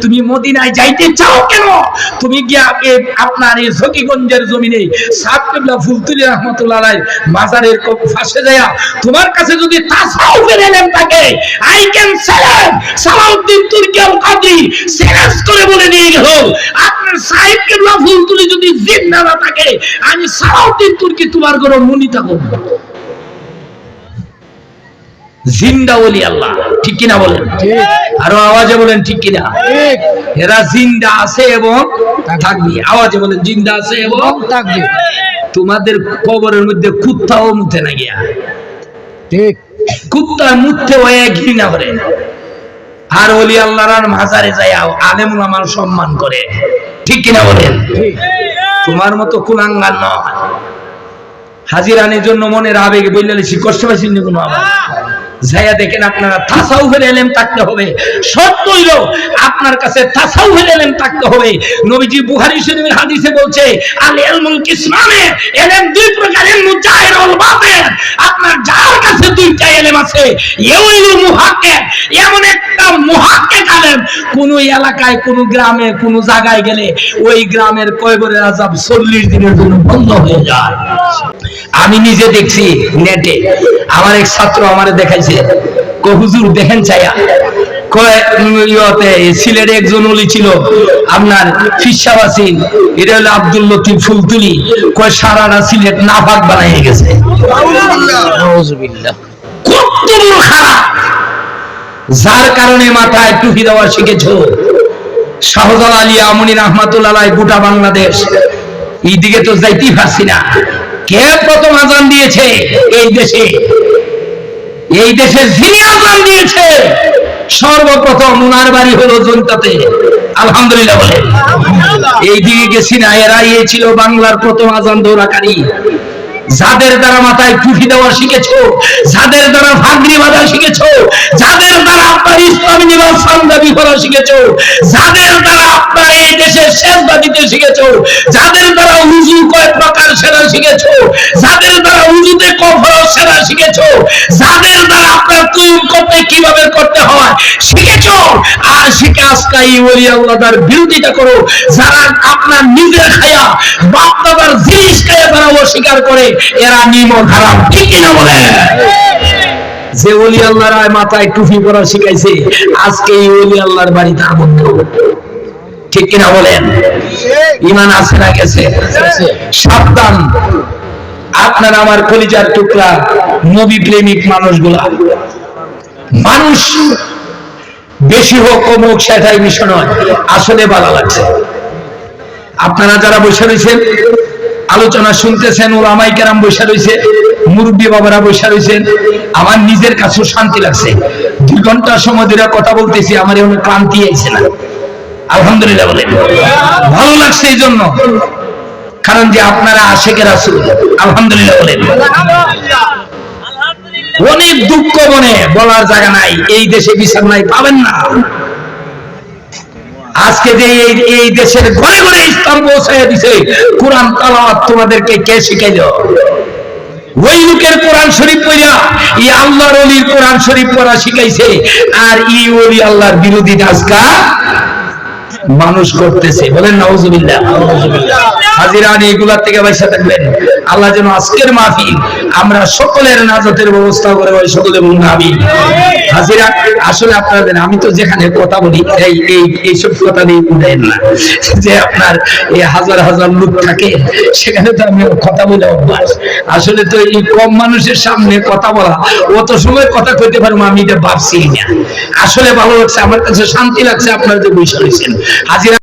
তুমি মদিনায় যাইতে চাও কেন? তুমি গিয়া আপনার এই সখীগঞ্জের জমিনে সাত ফুলতুলি রহমতুল্লাহ ক- পাশে তোমার কাছে যদি তাসাউফের থাকে আই ক্যান সেলেম সালাউদ্দিন তুর্কি সেলেস করে বলে নিয়ে গেল, আপনার ফুলতুলি যদি জিন্দা না থাকে, আমি সালাউদ্দিন তুর্কি তোমার ঘরে মুনিতা করব। জিন্দা বলি আল্লাহ। ঠিক কিনা বলেন? আরও আওয়াজে বলেন ঠিক কিনা? এরা জিন্দা আছে এবং থাকবে। আওয়াজে বলেন জিন্দা আছে এবং থাকবে। তোমাদের কবরের মধ্যে কুত্তাও মুতে না গিয়া। ঠিক। কুত্তা মুতে হয়ে ঘৃণা করে। আর ওলি আল্লাহর মাজারে যায় আলেম আমার সম্মান করে। ঠিক কিনা বলেন? তোমার মতো কুলাঙ্গার নয়। হাজিরানের জন্য মনের আবেগে বললে কষ্ট পাইছেন নি কোনো আবার? যাইয়া দেখেন আপনারা তাসাউফের এলেম থাকতে হবে। সত্য হইল আপনার কাছে তাসাউফের এলেম থাকতে হবে। নবীজি বুখারী শরীফের হাদিসে বলছে, আল ইলমুল কিসমানে, এলেম দুই প্রকার ইলমু জাহির ওয়াল বাতিন আপনার যার কাছে দুইটা এলেম আছে, ইউইলু মুহাক্কিক, এমন একটা মুহাক্কিক আলেম কোন এলাকায়, কোন গ্রামে, কোন জায়গায় গেলে ওই গ্রামের কয়বরের আযাব 40 দিনের জন্য বন্ধ হয়ে যায়। আমি নিজে দেখছি নেটে। আমার এক ছাত্র আমারে দেখাইছে। কো হুজুর দেখেন চাইয়া সিলেটে একজন ওলি ছিল আপনার ফিসাবাসিন এটা হলো আব্দুল লতিফ ফুলতুলি। কয় সারাটা সিলেট নাফাক বানাইয়ে গেছে। যার কারণে মাথায় টুপি দেওয়া শিখেছো। শাহজাল আলী আমনি রহমাতুল্লাহ গোটা বাংলাদেশ। এইদিকে তো যাইতেই পারছি না। কে প্রথম আজান দিয়েছে? এই দেশে। এই দেশে যিনি আজান দিয়েছে, সর্বপ্রথম উনার বাড়ি হলো আলহামদুলিল্লাহ বলে। এই দিকে গেছি না ছিল বাংলার প্রথম আজান দৌড়াকারী। যাদের দ্বারা মাথায় দেওয়া শিখেছো, যাদের দ্বারা বাঁধা শিখেছো, যাদের দ্বারা আপনার ইসলামী নিবাস করা শিখেছো, যাদের দ্বারা আপনার এই দেশের শেষবা দিতে শিখেছো, যাদের দ্বারা শিখেছো? যাদের দ্বারা উজুতে সেরা শিখেছো? যাদের দ্বারা আপনার করতে কীভাবে করতে হয়? শিখেছো? আর শিখে বিরোধিতা করো। যারা আপনার নিজের খায়া বাপ দাদার জিনিস খায়া তারা অস্বীকার করে, এরা নিম ঠিক কিনা বলে যে আল্লাহর আয় মাথায় টুপি পরা শিখাইছে, আজকে এই ওলি আল্লাহর বাড়িতে আবদ্ধ। ঠিক কিনা বলেন? ইমান আছে না গেছে? সাবধান। আপনার আমার কলিজার টুকরা নবী প্রেমিক মানুষগুলা। মানুষ বেশি হোক কম হোক, সেটাই বিষয় নয়। আসলে ভালো লাগছে। আপনারা যারা বসে রয়েছেন, আলোচনা শুনতেছেন ও আমাই কেরাম বসে রয়েছে, মুরব্বী বাবারা বসে রয়েছেন, আমার নিজের কাছেও শান্তি লাগছে। দুই ঘণ্টা সময় ধরে কথা বলতেছি, আমার এমন ক্লান্তি আইছে না। আলহামদুলিল্লাহ বলে। ভালো লাগছে এই জন্য। কারণ যে আপনারা আশেকের আসুন আলহামদুলিল্লাহ বলেন অনেক দুঃখ মনে বলার জায়গা নাই, এই দেশে বিচার নাই, পাবেন না। আজকে যে এই দেশের ঘরে ঘরে ইসলাম পৌঁছাইয়া দিছে, কোরআন তালাওয়াত তোমাদেরকে কে শিখাইল? ওই লোকের কোরআন শরীফ পড়া ই আল্লাহর অলির কোরআন শরীফ পড়া শিখাইছে, আর ই অলি আল্লাহর বিরোধী আজকা মানুষ করতেছে। বলেন, নাউজুবিল্লাহ হাজিরান এইগুলার থেকে পয়সা থাকবেন। আল্লাহ যেন আজকের মাহফিল আমরা সকলের নাজতের ব্যবস্থা করে ওই সকলে বলুন আমি হাজিরা, আসলে আপনাদের, আমি তো যেখানে কথা বলি, এই এই এইসব কথা নিয়ে উঠেন না। যে আপনার এই হাজার হাজার লোক থাকে, সেখানে তো আমি কথা বলে অভ্যাস। আসলে তো এই কম মানুষের সামনে কথা বলা অত সময় কথা কইতে পারব, আমি এটা ভাবছি না। আসলে ভালো লাগছে, আমার কাছে শান্তি লাগছে আপনারা যে বসে রয়েছেন। হাজিরা